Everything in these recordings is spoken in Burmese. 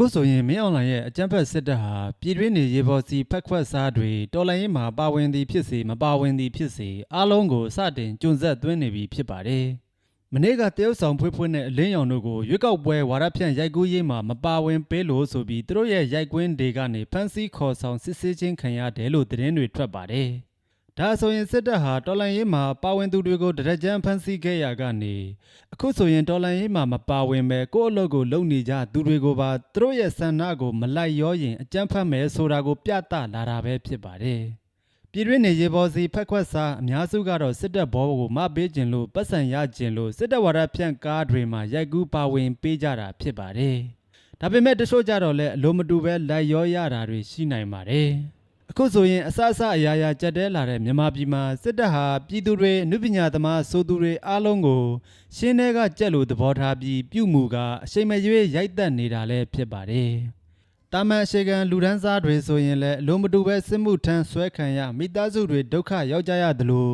အခုဆိုရင်မင်းအောင်လှိုင်ရဲ့အကြမ်းဖက်စစ်တပ်ဟာပြည်တွင်းနေရေပေါ်စီဖက်ခွက်စားတွေတော်လှန်ရေးမှာပါဝင်သည်ဖြစ်စေမပါဝင်သည်ဖြစ်စေအားလုံးကိုစတင်ကျွံဆက်သွင်းနေပြီဖြစ်ပါတယ်။မနေ့ကတရုတ်ဆောင်ဖွေးဖွေးနဲ့အလင်းရောင်တို့ကိုရွေးကောက်ပွဲဝါရဖြန့်ရိုက်ကူးရေးမှာမပါဝင်ပေးလို့ဆိုပြီးသူတို့ရဲ့ရိုက်ကွင်းတွေကနေဖမ်းဆီးခေါ်ဆောင်စစ်ဆေးခြင်းခံရတယ်လို့သတင်းတွေထွက်ပါတယ်။ ဒါဆိုရင်စစ်တပ်ဟာတော်လန်ရေးမှာပါဝင်သူတွေကိုတရကြမ်းဖမ်းဆီးခဲ့ရကနေအခုဆိုရင်တော်လန်ရေးမှာမပါဝင်ပဲကိုယ့်အလုပ်ကိုလုပ်နေကြသူတွေကိုပါသူတို့ရဲ့ဆန္ဒကိုမလိုက်ရောရင်အကြမ်းဖက်မယ်ဆိုတာကိုပြသလာတာပဲဖြစ်ပါတယ်။ပြည်တွင်းနေရေပေါ်စီဖက်ခွက်စားအများစုကတော့စစ်တပ်ဘောကိုမပေးခြင်းလို့ပတ်စံရခြင်းလို့စစ်တပ်ဝါဒဖြန့်ကားတွေမှာရိုက်ကူးပါဝင်ပေးကြတာဖြစ်ပါတယ်။ဒါပေမဲ့တချို့ကြတော့လည်းအလိုမတူပဲလိုက်ရောရတာတွေရှိနိုင်ပါတယ်။ အခုဆိုရင်အစအစအရာရာကြက်တဲလာတဲ့မြန်မာပြည်မှာစစ်တပ်ဟာပြည်သူတွေအနုပညာသမားဆိုသူတွေအားလုံးကို ရှင်းထဲကကြက်လို့သဘောထားပြီးပြုမှုကအချိန်မရွေးရိုက်တက်နေတာလည်းဖြစ်ပါတယ်။တာမန်အရှိကန်လူဒန်းစားတွေဆိုရင်လည်းအလုံးမတူပဲစစ်မှုထမ်းဆွဲခံရမိသားစုတွေဒုက္ခရောက်ကြရသလို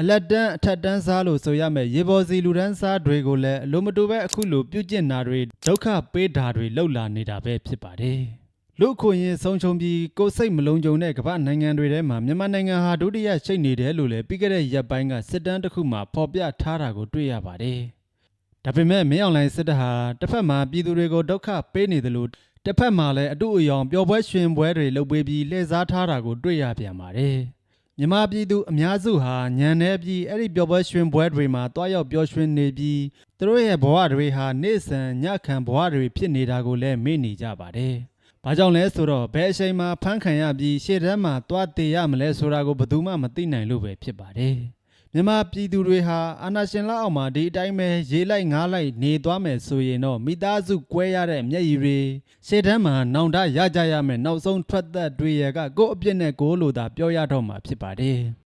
အလက်တန်းအထက်တန်းစားလို့ဆိုရမယ်ရေပေါ်စီလူဒန်းစားတွေကိုလည်းအလုံးမတူပဲအခုလိုပြုကျင့်တာတွေဒုက္ခပေးတာတွေလှုပ်လာနေတာပဲဖြစ်ပါတယ်။ လူအခွင့်အရေးဆုံးရှုံးပြီးကိုယ်စိတ်မလုံးကြုံတဲ့ကမ္ဘာနိုင်ငံတွေထဲမှာမြန်မာနိုင်ငံဟာဒုတိယရှိတ်နေတယ်လို့လည်းပြီးခဲ့တဲ့ရက်ပိုင်းကစစ်တမ်းတစ်ခုမှာဖော်ပြထားတာကိုတွေ့ရပါတယ်။ဒါပေမဲ့မင်းအောင်လှိုင်စစ်တပ်ဟာတစ်ဖက်မှာပြည်သူတွေကိုဒုက္ခပေးနေတယ်လို့တစ်ဖက်မှာလည်းအတူအယောင်ပျော်ပွဲရွှင်ပွဲတွေလုပ်ပေးပြီးလှည့်စားထားတာကိုတွေ့ရပြန်ပါတယ်။မြန်မာပြည်သူအများစုဟာညံနေပြီးအဲ့ဒီပျော်ပွဲရွှင်ပွဲတွေမှာတွားရောက်ပျော်ရွှင်နေပြီးသူတို့ရဲ့ဘဝတွေဟာနေ့စဉ်ညခံဘဝတွေဖြစ်နေတာကိုလည်းမေ့နေကြပါတယ်။ ဘာကြောင့်လဲဆိုတော့ဘယ်အချိန်မှာဖမ်းခံရပြီးရှေ့တန်းမှာသွားတည်ရမလဲဆိုတာကိုဘယ်သူမှမသိနိုင်လို့ပဲဖြစ်ပါတယ်။မြန်မာပြည်သူတွေဟာအာဏာရှင်လက်အောက်မှာဒီအတိုင်းပဲရေးလိုက်ငားလိုက်နေသွားမယ်ဆိုရင်တော့မိသားစုကွဲရတဲ့မျက်ရည်တွေရှေ့တန်းမှာနောင်တရကြရမယ်နောက်ဆုံးထွက်သက်တွေရကကိုယ့်အပြစ်နဲ့ကိုယ်လိုသာပြောရတော့မှာဖြစ်ပါတယ်။